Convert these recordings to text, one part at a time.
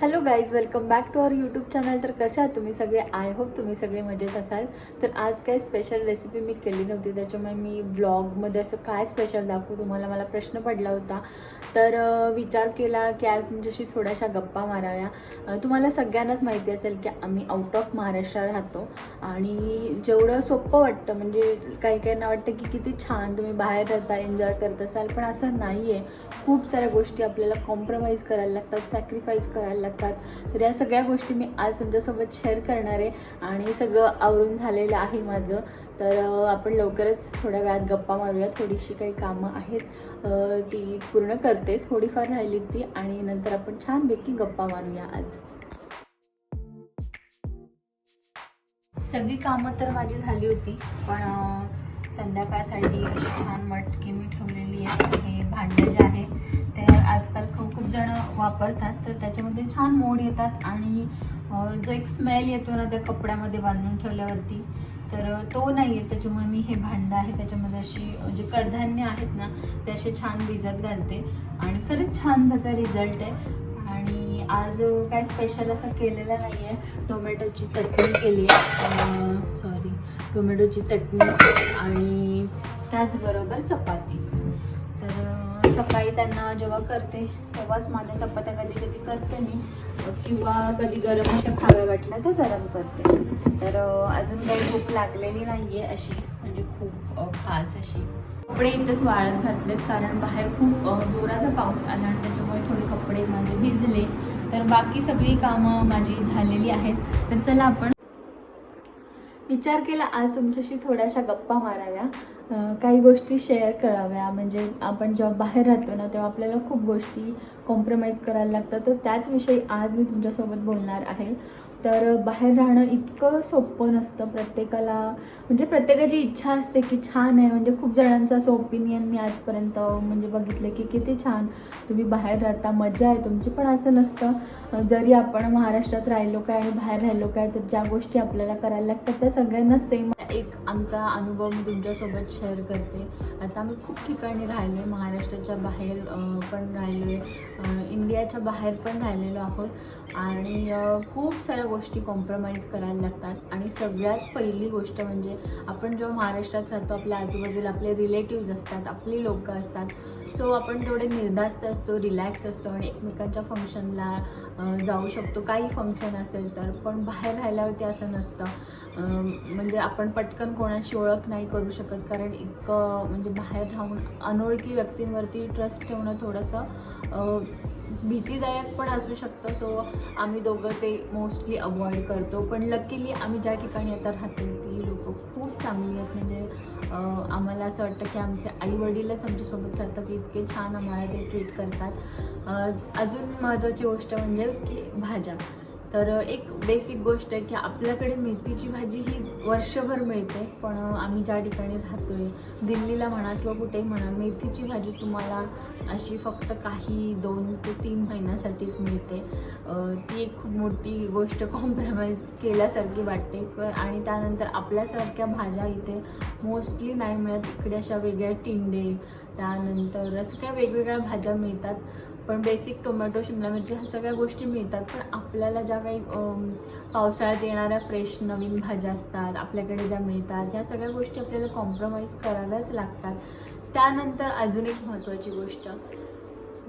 Hello guys welcome back to our YouTube channel तर कसे आहात तुम्ही सगळे? आय होप तुम्ही सगळे मजेत असाल. तर आज काही स्पेशल रेसिपी मी केली नव्हती त्याच्यामुळे मी ब्लॉगमध्ये असं काय स्पेशल दाखवू तुम्हाला? मला प्रश्न पडला होता. तर विचार केला की आज तुमच्याशी थोड्याशा गप्पा माराव्या. तुम्हाला सगळ्यांनाच माहिती असेल की आम्ही आउट ऑफ महाराष्ट्र राहतो. आणि जेवढं सोपं वाटतं म्हणजे काही काहींना वाटतं की किती छान तुम्ही बाहेर राहता एन्जॉय करत असाल पण असं नाही आहे खूप साऱ्या गोष्टी आपल्याला कॉम्प्रोमाइज करायला लागतात सॅक्रिफाईस करायला लागतात तर या सगळ्या गोष्टी मी आज तुमच्यासोबत शेअर करणार आहे आणि सगळं आवरून झालेलं आहे माझं. तर आपण लवकरच थोड्या वेळात गप्पा मारूया थोडीशी काही कामं आहेत. ती पूर्ण करते. थोडीफार राहिली ती आणि नंतर आपण छानपैकी गप्पा मारूया आज. सगळी कामं तर माझी झाली होती पण संध्याकाळसाठी अशी छान मटकी मी ठेवलेली आहे. हे भांडं जे आहे ते आजकाल खूप खूप जण वापरतात. तर त्याच्यामध्ये छान मोड येतात आणि जो एक स्मेल येतो ना त्या कपड्यामध्ये बांधून ठेवल्यावरती तर तो नाही आहे त्याच्यामुळे मी हे भांडं आहे. त्याच्यामध्ये अशी जे कडधान्य आहेत ना ते असे छान भिजत घालते. आणि खरंच छान त्याचा रिझल्ट आहे. आणि आज काय स्पेशल असं केलेलं नाही आहे टोमॅटोची चटणी केली आहे. सॉरी टोमॅटोची चटणी आणि त्याचबरोबर चपाती. तर सकाळी त्यांना जेव्हा करते तेव्हाच माझ्या चपात्या कधी कधी करते मी. किंवा कधी गरम अशा खाव्या वाटल्या तर गरम करते. तर अजून काही भूक लागलेली नाही आहे अशी म्हणजे खूप खास अशी. कपडे इथेच वाळत घातलेत कारण बाहेर खूप जोराचा पाऊस आला आणि त्याच्यामुळे थोडे कपडे माझे भिजले. तर बाकी सगळी कामं माझी झालेली आहेत. तर चला आपण विचार केला आज तुमच्याशी थोड्याशा गप्पा माराव्या. काही गोष्टी शेअर कराव्या. म्हणजे आपण जेव्हा बाहेर राहतो ना तेव्हा आपल्याला खूप गोष्टी कॉम्प्रोमाइज करायला लागतात. तर त्याचविषयी आज मी तुमच्यासोबत बोलणार आहे. तर बाहेर राहणं इतकं सोपं नसतं प्रत्येकाला. म्हणजे प्रत्येकाची इच्छा असते की छान आहे. म्हणजे खूप जणांचं असं ओपिनियन मी आजपर्यंत म्हणजे बघितलं की किती छान. तुम्ही बाहेर राहता मजा आहे तुमची. पण असं नसतं. जरी आपण महाराष्ट्रात राहिलो काय आणि बाहेर राहिलो काय तर ज्या गोष्टी आपल्याला करायला लागतात त्या सगळ्यांना सेम एक आमचा अनुभव मी तुमच्यासोबत शेअर करते. आता आम्ही खूप ठिकाणी राहिलो आहे महाराष्ट्राच्या बाहेर पण राहिलो आहे इंडियाच्या बाहेर पण राहिलेलो आहोत. आणि खूप साऱ्या गोष्टी कॉम्प्रोमाइज करायला लागतात. आणि सगळ्यात पहिली गोष्ट म्हणजे आपण जेव्हा महाराष्ट्रात राहतो आपल्या आजूबाजूला आपले रिलेटिव्ज असतात आपली लोकं असतात. सो आपण थोडे निर्धास्त असतो रिलॅक्स असतो आणि एकमेकांच्या फंक्शनला जाऊ शकतो. काही फंक्शन असेल तर पण बाहेर राहिल्यावरती असं नसतं. म्हणजे आपण पटकन कोणाशी ओळख नाही करू शकत कारण इतकं म्हणजे बाहेर राहून अनोळखी व्यक्तींवरती ट्रस्ट ठेवणं थोडंसं भीतीदायक पण असू शकतं. सो आम्ही दोघं ते मोस्टली अवॉइड करतो. पण लकीली आम्ही ज्या ठिकाणी आता राहतो ती लोक खूप चांगली आहेत. म्हणजे आम्हाला असं वाटतं की आमचे आईवडीलच आमच्यासोबत राहतात. की इतके छान आम्हाला ते ट्रीट करतात. अजून महत्त्वाची गोष्ट म्हणजे की भाज्या. तर एक बेसिक गोष्ट आहे की आपल्याकडे मेथीची भाजी ही वर्षभर मिळते पण आम्ही ज्या ठिकाणी राहतो आहे दिल्लीला म्हणा किंवा कुठेही म्हणा मेथीची भाजी तुम्हाला अशी फक्त काही दोन ते तीन महिन्यासाठीच मिळते. ती एक खूप मोठी गोष्ट कॉम्प्रोमाइज केल्यासारखी वाटते. आणि त्यानंतर आपल्यासारख्या भाज्या इथे मोस्टली नाही मिळत. इकडे अशा वेगळ्या टिंडे त्यानंतर असं काय वेगवेगळ्या भाज्या मिळतात. पण बेसिक टोमॅटो शिमला मिरची ह्या सगळ्या गोष्टी मिळतात. पण आपल्याला ज्या काही पावसाळ्यात येणाऱ्या फ्रेश नवीन भाज्या असतात आपल्याकडे ज्या मिळतात ह्या सगळ्या गोष्टी आपल्याला कॉम्प्रोमाइज कराव्याच लागतात. त्यानंतर अजून एक महत्त्वाची गोष्ट.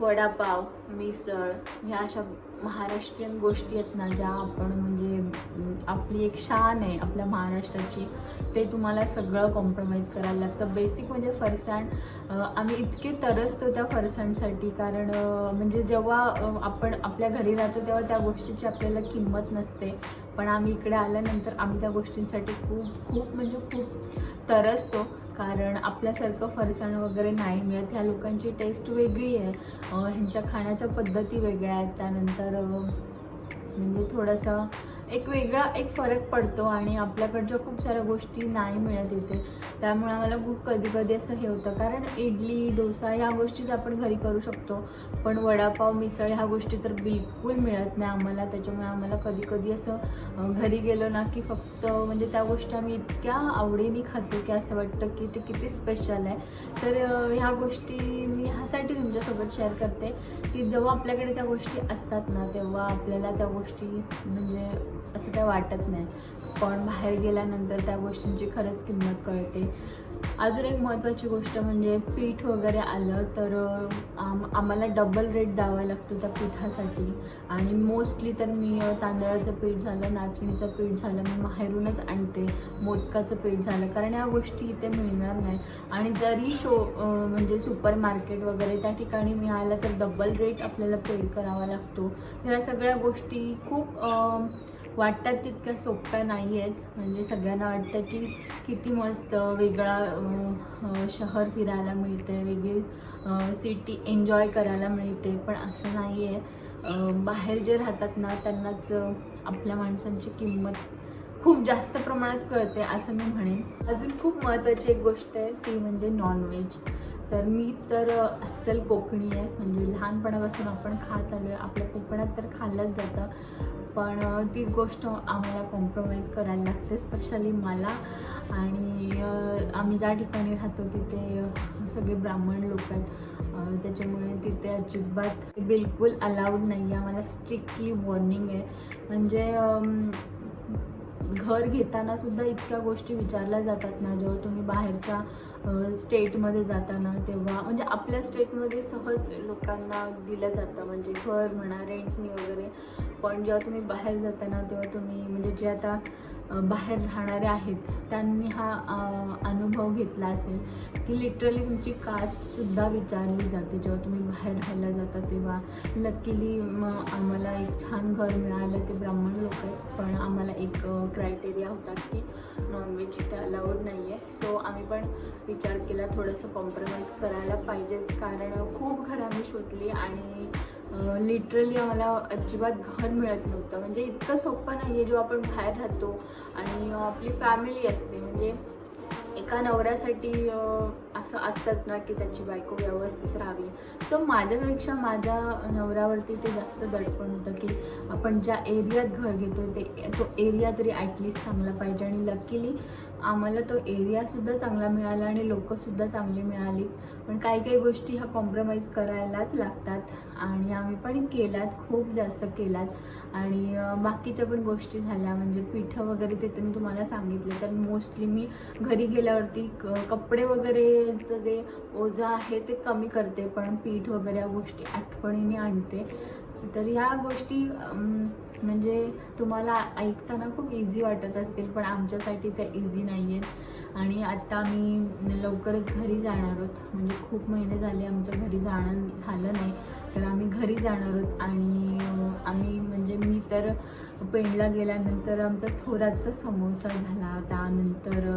वडापाव मिसळ ह्या अशा महाराष्ट्रीयन गोष्टी आहेत ना ज्या आपण म्हणजे आपली एक शान आहे आपल्या महाराष्ट्राची. ते तुम्हाला सगळं कॉम्प्रोमाइज करायला लागतं. बेसिक म्हणजे फरसाण आम्ही इतके तरसतो त्या फरसाणसाठी. कारण म्हणजे जेव्हा आपण आपल्या घरी राहतो तेव्हा त्या गोष्टीची आपल्याला किंमत नसते. पण आम्ही इकडे आल्यानंतर आम्ही त्या गोष्टींसाठी खूप खूप म्हणजे खूप तरसतो. कारण आपल्यासारखं फरसाण वगैरे नाही मिळत. ह्या लोकांची टेस्ट वेगळी आहे. ह्यांच्या खाण्याच्या पद्धती वेगळ्या आहेत. त्यानंतर म्हणजे थोडंसं एक वेगळा एक फरक पडतो आणि आपल्याकडच्या खूप साऱ्या गोष्टी नाही मिळत इथे. त्यामुळे आम्हाला खूप कधी कधी असं हे होतं. कारण इडली डोसा ह्या गोष्टीच आपण घरी करू शकतो. पण वडापाव मिसळ ह्या गोष्टी तर बिलकुल मिळत नाही आम्हाला. त्याच्यामुळे आम्हाला कधी कधी असं घरी गेलो ना की फक्त म्हणजे त्या गोष्टी आम्ही इतक्या आवडीने खातो की असं वाटतं की ते किती स्पेशल आहे. तर ह्या गोष्टी मी ह्यासाठी तुमच्यासोबत शेअर करते की जेव्हा आपल्याकडे त्या गोष्टी असतात ना तेव्हा आपल्याला त्या गोष्टी म्हणजे असं काय वाटत नाही. पण बाहेर गेल्यानंतर त्या गोष्टींची खरंच किंमत कळते. अजून एक महत्त्वाची गोष्ट म्हणजे पीठ वगैरे आलं तर आम आम्हाला डबल रेट द्यावा लागतो त्या पिठासाठी. आणि मोस्टली तर मी तांदळाचं पीठ झालं नाचणीचं पीठ झालं मी बाहेरूनच आणते. मोदकाचं पीठ झालं. कारण या गोष्टी इथे मिळणार नाही. आणि जरी शो म्हणजे सुपर मार्केट वगैरे त्या ठिकाणी मिळालं तर डबल रेट आपल्याला पेड करावा लागतो. ह्या सगळ्या गोष्टी खूप वाटतात तितक्या सोप्या नाही आहेत म्हणजे सगळ्यांना वाटतं की किती मस्त वेगळा शहर फिरायला मिळते वेगळी सिटी एन्जॉय करायला मिळते पण असं नाही आहे बाहेर जे राहतात ना त्यांनाच आपल्या माणसांची किंमत खूप जास्त प्रमाणात कळते असं मी म्हणेन. अजून खूप महत्त्वाची एक गोष्ट आहे ती म्हणजे नॉनव्हेज तर मी तर अस्सल कोकणी आहे. म्हणजे लहानपणापासून आपण खात आलो आहे आपल्या कोकणात तर खाल्लंच जातं. पण ती गोष्ट आम्हाला कॉम्प्रोमाइज करायला लागते स्पेशली मला. आणि आम्ही ज्या ठिकाणी राहतो तिथे सगळे ब्राह्मण लोक आहेत. त्याच्यामुळे तिथे अजिबात बिलकुल अलाउड नाही आहे आम्हाला स्ट्रिक्टली वॉर्निंग आहे. म्हणजे घर घेताना सुद्धा इतक्या गोष्टी विचारल्या जातात ना जेव्हा तुम्ही बाहेरच्या स्टेटमध्ये जाताना तेव्हा म्हणजे आपल्या स्टेटमध्ये सहज लोकांना दिलं जातं. म्हणजे घर म्हणा रेंटनी वगैरे. पण जेव्हा तुम्ही बाहेर जाताना तेव्हा तुम्ही म्हणजे जे आता बाहेर राहणारे आहेत. त्यांनी हा अनुभव घेतला असेल. की लिटरली तुमची कास्टसुद्धा विचारली जाते. जेव्हा तुम्ही बाहेर राहायला जाता तेव्हा लकीली मग आम्हाला एक छान घर मिळालं. ते ब्राह्मण लोक आहेत. पण आम्हाला एक क्रायटेरिया होता की नॉनव्हेज इथे अलाउड नाही आहे सो आम्ही पण विचार केला. थोडंसं कॉम्प्रोमाइज करायला पाहिजेच. कारण खूप घरं आम्ही शोधली आणि लिटरली आम्हाला अजिबात घर मिळत नव्हतं. म्हणजे इतकं सोपं नाही आहे जेव्हा आपण बाहेर राहतो आणि आपली फॅमिली असते. म्हणजे एका नवऱ्यासाठी असं असतात ना की त्याची बायको व्यवस्थित राहावी. सो माझ्यापेक्षा माझ्या नवऱ्यावरती ते जास्त दडपण होतं की आपण ज्या एरियात घर घेतो ते तो एरिया तरी ॲटलिस्ट चांगला पाहिजे. आणि लकीली आम्हाला तो एरियासुद्धा चांगला मिळाला आणि लोकंसुद्धा चांगली मिळाली. पण काही काही गोष्टी ह्या कॉम्प्रोमाइज करायलाच लागतात आणि आम्ही पण केलात खूप जास्त केलात. आणि बाकीच्या पण गोष्टी झाल्या. म्हणजे पिठं वगैरे ते तर मी तुम्हाला सांगितलं. तर मोस्टली मी घरी गेल्यावरती क कपडे वगैरेचं जे ओझं आहे ते कमी करते. पण पीठ वगैरे या गोष्टी आठवणीने आणते. तर ह्या गोष्टी म्हणजे तुम्हाला ऐकताना खूप इझी वाटत असतील पण आमच्यासाठी त्या इझी नाही आहेत आणि आत्ता आम्ही लवकरच घरी जाणार आहोत. म्हणजे खूप महिने झाले आमच्या घरी जाणं झालं नाही. तर आम्ही घरी जाणार आहोत आणि आम्ही म्हणजे मी तर पेणला गेल्यानंतर आमचा थोराचा समोसा झाला. त्यानंतर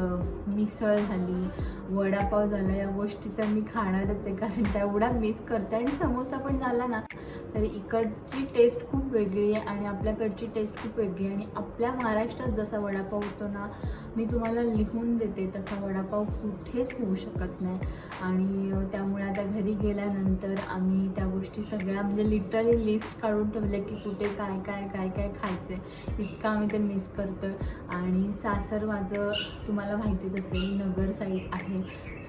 मिसळ झाली. वडापाव झाला या गोष्टी तर मी खाणारच आहे कारण तेवढा मिस करते. आणि समोसा पण झाला ना तर इकडची टेस्ट खूप वेगळी आहे आणि आपल्याकडची टेस्ट खूप वेगळी आहे. आणि आपल्या महाराष्ट्रात जसा वडापाव होतो ना मी तुम्हाला लिहून देते तसा वडापाव कुठेच होऊ शकत नाही. आणि त्यामुळे आता घरी गेल्यानंतर आम्ही त्या गोष्टी सगळ्या म्हणजे लिटरली लिस्ट काढून ठेवल्या की कुठे काय काय काय काय खायचं आहे इतकं आम्ही ते मिस करतो आणि सासर माझं तुम्हाला माहितीच असेल नगर साईड आहे.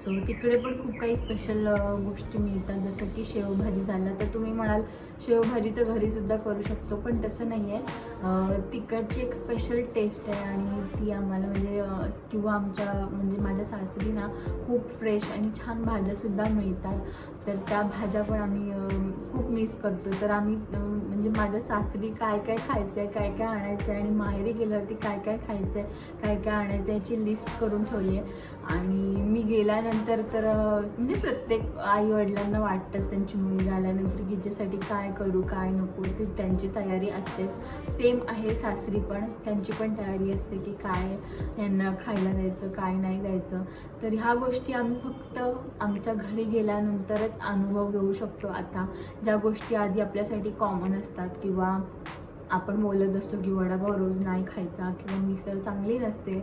सो तिकडे पण खूप काही स्पेशल गोष्टी मिळतात. जसं की शेवभाजी झालं तर तुम्ही म्हणाल शेवभाजी तर घरीसुद्धा करू शकतो पण तसं नाही आहे. तिकडची एक स्पेशल टेस्ट आहे आणि ती आम्हाला म्हणजे किंवा आमच्या म्हणजे माझ्या सासरी ना खूप फ्रेश आणि छान भाज्यासुद्धा मिळतात. तर त्या भाज्या पण आम्ही खूप मिस करतो. तर आम्ही म्हणजे माझ्या सासरी काय काय खायचं आहे काय काय आणायचं आहे आणि माहेरी गेल्यावरती काय काय खायचं आहे काय काय आणायचं आहे याची लिस्ट करून ठेवली आहे. आणि मी गेल्यानंतर तर म्हणजे प्रत्येक आई वडिलांना वाटतं त्यांची मुली झाल्यानंतर हिच्यासाठी काय करू काय नको ते त्यांची तयारी असते सेम आहे सासरी पण त्यांची पण तयारी असते की काय यांना खायला द्यायचं काय नाही द्यायचं. तर ह्या गोष्टी आम्ही फक्त आमच्या घरी गेल्यानंतरच अनुभव घेऊ शकतो आता. ज्या गोष्टी आधी आपल्यासाठी कॉमन असतात किंवा आपण बोलत असतो की वडापाव रोज नाही खायचा किंवा मिसळ चांगली नसते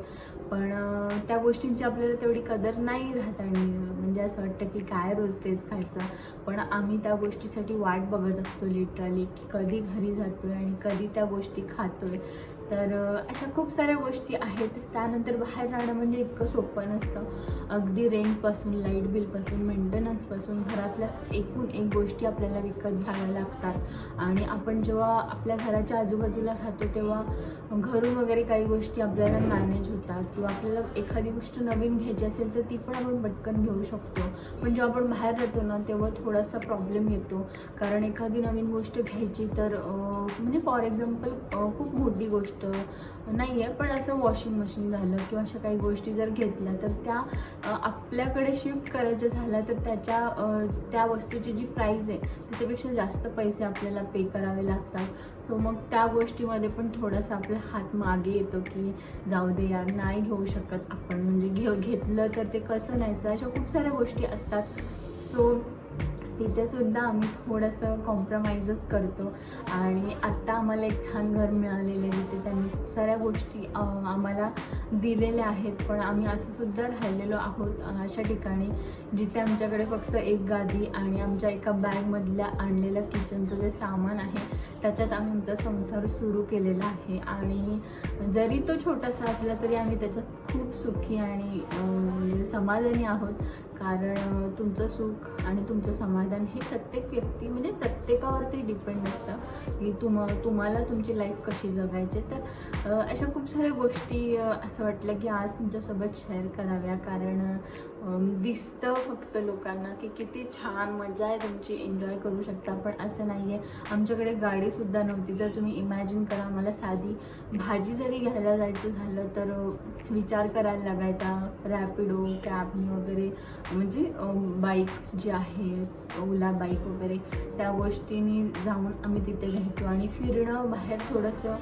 पण त्या गोष्टींची आपल्याला तेवढी कदर नाही राहत आणि म्हणजे असं वाटतं की काय रोज तेच खायचं. पण आम्ही त्या गोष्टीसाठी वाट बघत असतो लिटरली की कधी घरी जातो आहे आणि कधी त्या गोष्टी खातो आहे तर अशा खूप साऱ्या गोष्टी आहेत. त्यानंतर बाहेर राहणं म्हणजे इतकं सोपं नसतं. अगदी रेंटपासून लाइट बिलपासून मेंटेनन्सपासून घरातल्या एकूण एक गोष्टी आपल्याला विकत घ्याव्या लागतात. आणि आपण जेव्हा आपल्या घराच्या आजूबाजूला राहतो तेव्हा घरून वगैरे काही गोष्टी आपल्याला मॅनेज होतात. किंवा आपल्याला एखादी गोष्ट नवीन घ्यायची असेल तर ती पण आपण पटकन घेऊ शकतो. पण जेव्हा आपण बाहेर राहतो ना तेव्हा थोडासा प्रॉब्लेम येतो. कारण एखादी नवीन गोष्ट घ्यायची तर म्हणजे फॉर एक्झाम्पल खूप मोठी गोष्ट नाही आहे पण असं वॉशिंग मशीन झालं किंवा अशा काही गोष्टी जर घेतल्या तर त्या आपल्याकडे शिफ्ट करायच्या झाल्या तर त्याच्या त्या वस्तूची जी प्राईज आहे त्याच्यापेक्षा जास्त पैसे आपल्याला पे करावे लागतात. सो मग त्या गोष्टीमध्ये पण थोडासा आपला हात मागे येतो की जाऊ दे यार नाही घेऊ शकत आपण. म्हणजे घे घेतलं तर ते कसं न्यायचं? अशा खूप साऱ्या गोष्टी असतात. सो तिथे सुद्धा आम्ही थोडंसं कॉम्प्रमाइजच करतो. आणि आत्ता आम्हाला एक छान घर मिळालेलं आहे. तिथे त्यांनी खूप साऱ्या गोष्टी आम्हाला दिलेल्या आहेत. पण आम्ही असं सुद्धा राहिलेलो आहोत अशा ठिकाणी जिथे आमच्याकडे फक्त एक गादी आणि आमच्या एका बॅगमधल्या आणलेलं किचनचं जे सामान आहे त्याच्यात आम्ही आमचा संसार सुरू केलेला आहे. आणि जरी तो छोटासा असला तरी आम्ही त्याच्यात खूप सुखी आणि समाधानी आहोत. कारण तुमचं सुख आणि तुमचं समाधान हे प्रत्येक व्यक्ती म्हणजे प्रत्येकावरती डिपेंड असतं. की तुम तुम्हाला तुमची लाईफ कशी जगायची तर अशा खूप साऱ्या गोष्टी असं वाटलं की आज तुमच्यासोबत शेअर कराव्या. कारण दिसतं फक्त लोकांना की किती छान मजा आहे तुमची एन्जॉय करू शकता पण असं नाही आहे आमच्याकडे गाडीसुद्धा नव्हती तर तुम्ही इमॅजिन करा मला साधी भाजी जरी घ्यायला जायचं झालं तर विचार करायला लागायचा. रॅपिडो कॅबनी वगैरे म्हणजे बाईक जी आहे ओला बाईक वगैरे त्या गोष्टीने जाऊन आम्ही तिथे घ्यायचो. आणि फिरणं बाहेर थोडंसं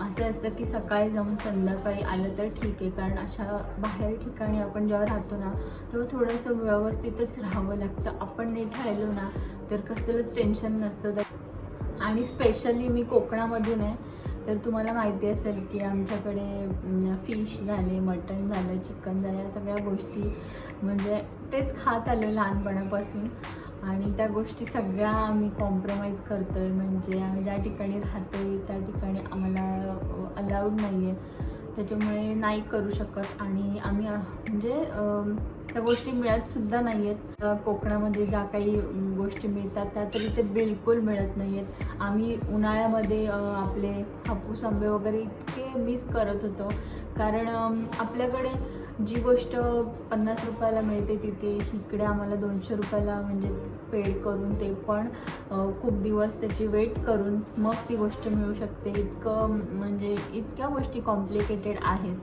असं असतं की सकाळी जाऊन संध्याकाळी आलं तर ठीक आहे. कारण अशा बाहेर ठिकाणी आपण जेव्हा राहतो ना तेव्हा थोडंसं व्यवस्थितच राहावं लागतं. आपण नीट राहिलो ना तर कसलंच टेन्शन नसतं. तर आणि स्पेशली मी कोकणामधून आहे तर तुम्हाला माहिती असेल की आमच्याकडे फिश झाले मटण झालं चिकन झालं या सगळ्या गोष्टी म्हणजे तेच खात आलो लहानपणापासून. आणि त्या गोष्टी सगळ्या आम्ही कॉम्प्रोमाइज करतो आहे म्हणजे आम्ही ज्या ठिकाणी राहतो आहे त्या ठिकाणी आम्हाला अलाउड नाही आहे त्याच्यामुळे नाही करू शकत. आणि आम्ही म्हणजे त्या गोष्टी मिळतसुद्धा नाही आहेत कोकणामध्ये ज्या काही गोष्टी मिळतात त्या तर इथे बिलकुल मिळत नाही आहेत आम्ही उन्हाळ्यामध्ये आपले हापूस आंबे वगैरे इतके मिस करत होतो. कारण आपल्याकडे जी गोष्ट पन्नास रुपयाला मिळते तिथे इकडे आम्हाला दोनशे रुपयाला म्हणजे पेड करून ते पण खूप दिवस त्याची वेट करून मग ती गोष्ट मिळू शकते. इतकं म्हणजे इतक्या गोष्टी कॉम्प्लिकेटेड आहेत.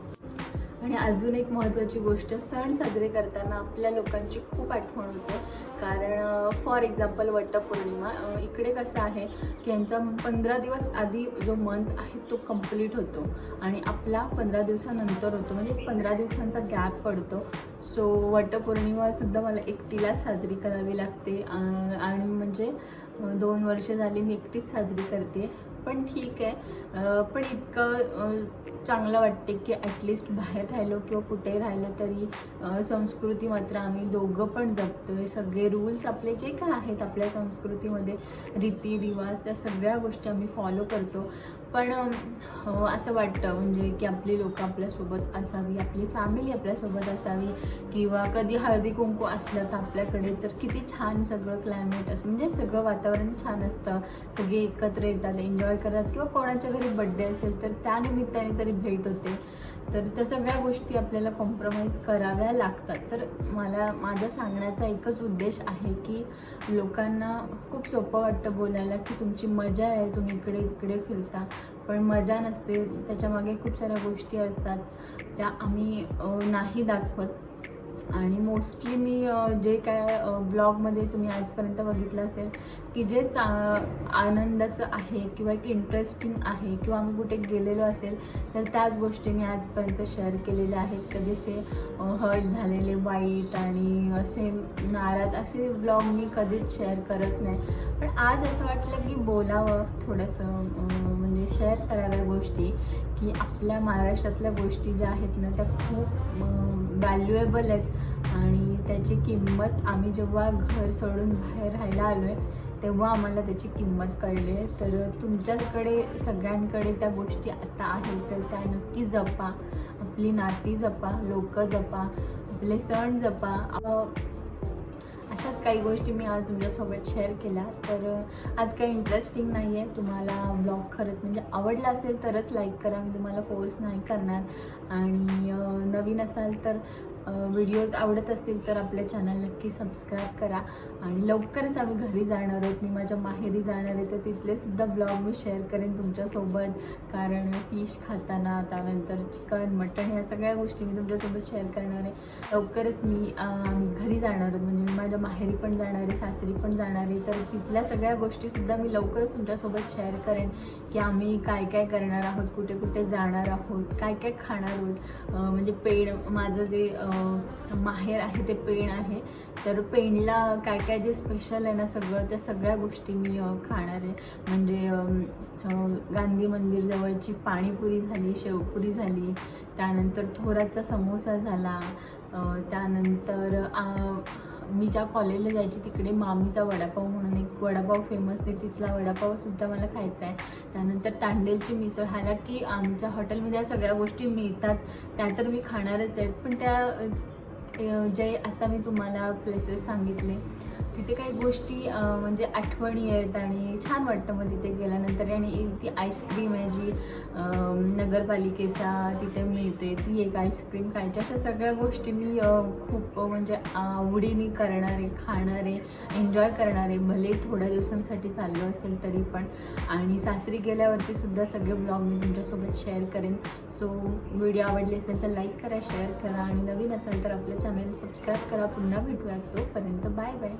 आणि अजून एक महत्त्वाची गोष्ट सण साजरे करताना आपल्या लोकांची खूप आठवण होते. कारण फॉर एक्झाम्पल वटपौर्णिमा इकडे कसं आहे की यांचा पंधरा दिवस आधी जो मंथ आहे तो कंप्लीट होतो आणि आपला पंधरा दिवसानंतर होतो. म्हणजे एक पंधरा दिवसांचा गॅप पडतो. सो वटपौर्णिमासुद्धा मला एकटीलाच साजरी करावी लागते. आणि म्हणजे दोन वर्ष झाली मी एकटीच साजरी करते. पण ठीक आहे. पण इतकं चांगलं वाटते की ॲटलिस्ट बाहेर राहिलो किंवा कुठे राहिलो तरी संस्कृती मात्र आम्ही दोघं पण जपतोय सगळे रूल्स आपले जे काय आहेत आपल्या संस्कृतीमध्ये रीतीरिवाज त्या सगळ्या गोष्टी आम्ही फॉलो करतो. पण असं वाटतं म्हणजे की आपली लोकं आपल्यासोबत असावी आपली फॅमिली आपल्यासोबत असावी किंवा कधी हळदी कुंकू असलं तर आपल्याकडे तर किती छान सगळं क्लायमेट असं म्हणजे सगळं वातावरण छान असतं. सगळे एकत्र येतात एन्जॉय करतात किंवा कोणाच्या घरी बड्डे असेल तर त्यानिमित्ताने तरी भेट होते. तर त्या सगळ्या गोष्टी आपल्याला कॉम्प्रोमाइज कराव्या लागतात. तर मला माझा सांगण्याचा एकच उद्देश आहे की लोकांना खूप सोपं वाटतं बोलायला की तुमची मजा आहे तुम्ही इकडे इकडे फिरता. पण मजा नसते. त्याच्यामागे खूप साऱ्या गोष्टी असतात. त्या आम्ही नाही दाखवत. आणि मोस्टली मी जे काय ब्लॉगमध्ये तुम्ही आजपर्यंत बघितलं असेल की जे चा आनंदाचं आहे किंवा एक इंटरेस्टिंग आहे किंवा आम्ही कुठे गेलेलो असेल तर त्याच गोष्टी मी आजपर्यंत शेअर केलेल्या आहेत. कधी असे हर्ट झालेले वाईट आणि असे नाराज असे ब्लॉग मी कधीच शेअर करत नाही. पण आज असं वाटलं की बोलावं थोडंसं म्हणजे शेअर कराव्या गोष्टी की आपल्या महाराष्ट्रातल्या गोष्टी ज्या आहेत ना त्या खूप व्हॅल्युएबल आहेत. आणि त्याची किंमत आम्ही जेव्हा घर सोडून बाहेर राहायला आलो आहे तेव्हा आम्हाला त्याची किंमत कळली आहे. तर तुमच्याकडे सगळ्यांकडे त्या गोष्टी आता आहेत. तर त्या नक्की जपा. आपली नाती जपा लोक जपा आपले सण जपा. अशाच काही गोष्टी मी आज तुमच्यासोबत शेअर केल्या. तर आज काही इंटरेस्टिंग नाही आहे तुम्हाला ब्लॉग खरंच म्हणजे आवडला असेल तरच लाईक करा. मी तुम्हाला फोर्स नाही करणार. आणि नवीन असाल तर व्हिडिओज आवडत असतील तर आपल्या चॅनल नक्की सबस्क्राईब करा. आणि लवकरच आम्ही घरी जाणार आहोत. मी माझ्या माहेरी जाणार आहे. तर तिथलेसुद्धा ब्लॉग मी शेअर करेन तुमच्यासोबत. कारण फिश खाताना त्यानंतर चिकन मटण ह्या सगळ्या गोष्टी मी तुमच्यासोबत शेअर करणार आहे. लवकरच मी घरी जाणार आहोत. म्हणजे मी माझ्या माहेरी पण जाणार आहे सासरी पण जाणार आहे. तर तिथल्या सगळ्या गोष्टीसुद्धा मी लवकरच तुमच्यासोबत शेअर करेन. की आम्ही काय काय करणार आहोत? कुठे कुठे जाणार आहोत? काय काय खाणार आहोत? म्हणजे पेड माझं जे माहेर आहे ते पेण आहे. तर पेणला काय काय जे स्पेशल आहे ना सगळं त्या सगळ्या गोष्टी मी खाणार आहे. म्हणजे गांधी मंदिर जवळची पाणीपुरी झाली शेवपुरी झाली. त्यानंतर थोराचा समोसा झाला. त्यानंतर मी ज्या कॉलेजला जायची तिकडे मामीचा वडापाव म्हणून एक वडापाव फेमस आहे तिथला वडापावसुद्धा मला खायचा आहे. त्यानंतर तांडेलची मिसळ ह्याला की आमच्या हॉटेलमध्ये या सगळ्या गोष्टी मिळतात त्या तर मी खाणारच आहेत पण त्या जे आता मी तुम्हाला प्लेसेस सांगितले. तिथे काही गोष्टी म्हणजे आठवणी आहेत आणि छान वाटतं मग तिथे गेल्यानंतर. आणि ती आईस्क्रीम आहे जी नगरपालिकेचा नगरपालिकेच्या तिथे मिळते ती एक आईस्क्रीम खायची. अशा सगळ्या गोष्टी मी खूप म्हणजे आवडीने करणारे खाणारे एन्जॉय करणारे भले थोड्या दिवसांसाठी चाललो असेल तरी पण. आणि सासरी गेल्यावरती सुद्धा सगळे ब्लॉग मी तुमच्यासोबत शेअर करेन. सो व्हिडिओ आवडले असेल तर लाईक करा शेअर करा. आणि नवीन असेल तर आपल्या चॅनल सबस्क्राईब करा. पुन्हा भेटूयात तोपर्यंत. Bye bye